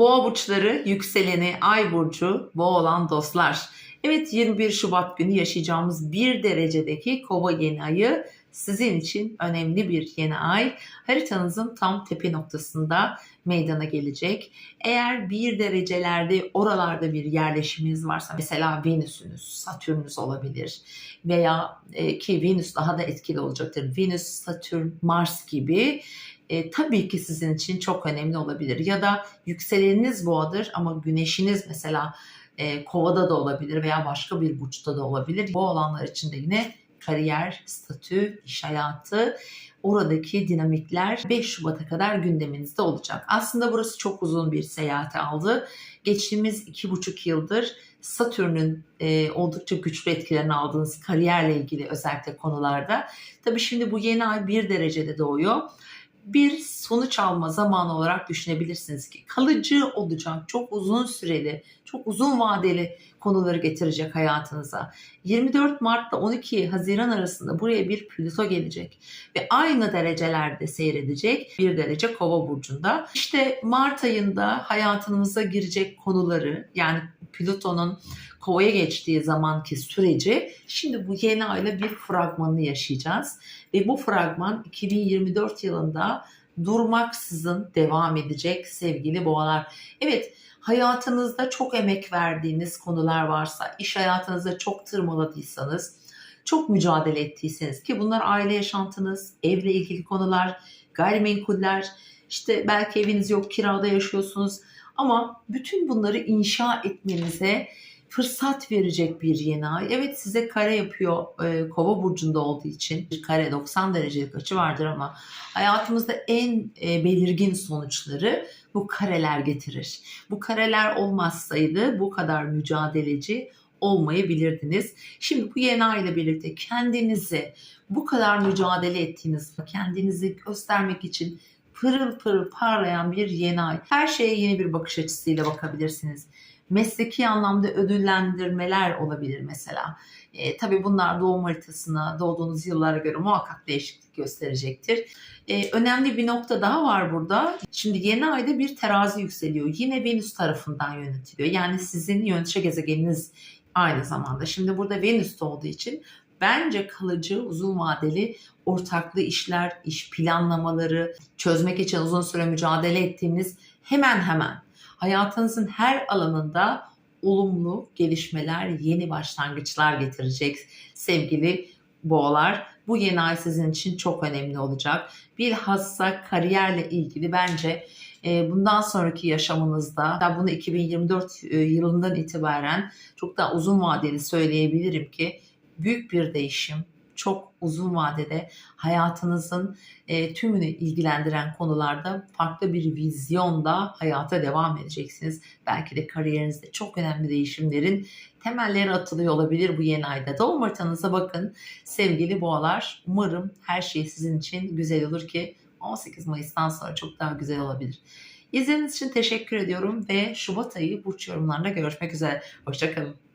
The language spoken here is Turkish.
Boğa burçları, yükseleni, ay burcu, boğa olan dostlar. Evet 21 Şubat günü yaşayacağımız bir derecedeki kova yeni ayı sizin için önemli bir yeni ay. Haritanızın tam tepe noktasında meydana gelecek. Eğer bir derecelerde oralarda bir yerleşiminiz varsa mesela Venüs'ünüz, Satürn'ünüz olabilir veya e, ki Venüs daha da etkili olacaktır. Venüs, Satürn, Mars gibi e, tabii ki sizin için çok önemli olabilir. Ya da yükseleniniz boğadır ama güneşiniz mesela e, kovada da olabilir veya başka bir burçta da olabilir. Bu olanlar için de yine kariyer, statü, iş hayatı, oradaki dinamikler 5 Şubat'a kadar gündeminizde olacak. Aslında burası çok uzun bir seyahate aldı. Geçtiğimiz 2,5 yıldır Satürn'ün e, oldukça güçlü etkilerini aldığınız kariyerle ilgili özellikle konularda. Tabii şimdi bu yeni ay bir derecede doğuyor bir sonuç alma zamanı olarak düşünebilirsiniz ki kalıcı olacak, çok uzun süreli, çok uzun vadeli konuları getirecek hayatınıza. 24 Mart ile 12 Haziran arasında buraya bir Plüto gelecek ve aynı derecelerde seyredecek bir derece Kova burcunda. İşte Mart ayında hayatınıza girecek konuları yani Plüton'un Kova'ya geçtiği zamanki süreci şimdi bu yeni ayla bir fragmanını yaşayacağız. Ve bu fragman 2024 yılında durmaksızın devam edecek sevgili boğalar. Evet hayatınızda çok emek verdiğiniz konular varsa, iş hayatınızda çok tırmaladıysanız, çok mücadele ettiyseniz ki bunlar aile yaşantınız, evle ilgili konular, gayrimenkuller, işte belki eviniz yok kirada yaşıyorsunuz ama bütün bunları inşa etmenize fırsat verecek bir yeni ay. Evet size kare yapıyor e, kova burcunda olduğu için. Bir kare 90 derecelik açı vardır ama hayatımızda en e, belirgin sonuçları bu kareler getirir. Bu kareler olmazsaydı bu kadar mücadeleci olmayabilirdiniz. Şimdi bu yeni ay ile birlikte kendinizi bu kadar mücadele ettiğiniz, kendinizi göstermek için pırıl pırıl parlayan bir yeni ay. Her şeye yeni bir bakış açısıyla bakabilirsiniz mesleki anlamda ödüllendirmeler olabilir mesela. E, tabii bunlar doğum haritasına, doğduğunuz yıllara göre muhakkak değişiklik gösterecektir. E, önemli bir nokta daha var burada. Şimdi yeni ayda bir terazi yükseliyor. Yine Venüs tarafından yönetiliyor. Yani sizin yönetici gezegeniniz aynı zamanda. Şimdi burada Venüs olduğu için bence kalıcı, uzun vadeli ortaklı işler, iş planlamaları çözmek için uzun süre mücadele ettiğiniz hemen hemen hayatınızın her alanında olumlu gelişmeler, yeni başlangıçlar getirecek sevgili boğalar. Bu yeni ay sizin için çok önemli olacak. Bilhassa kariyerle ilgili bence e, bundan sonraki yaşamınızda, bunu 2024 e, yılından itibaren çok daha uzun vadeli söyleyebilirim ki büyük bir değişim, çok uzun vadede hayatınızın e, tümünü ilgilendiren konularda farklı bir vizyonda hayata devam edeceksiniz. Belki de kariyerinizde çok önemli değişimlerin temelleri atılıyor olabilir bu yeni ayda. Doğum haritanıza bakın sevgili boğalar. Umarım her şey sizin için güzel olur ki 18 Mayıs'tan sonra çok daha güzel olabilir. İzlediğiniz için teşekkür ediyorum ve Şubat ayı burç yorumlarında görüşmek üzere. Hoşçakalın.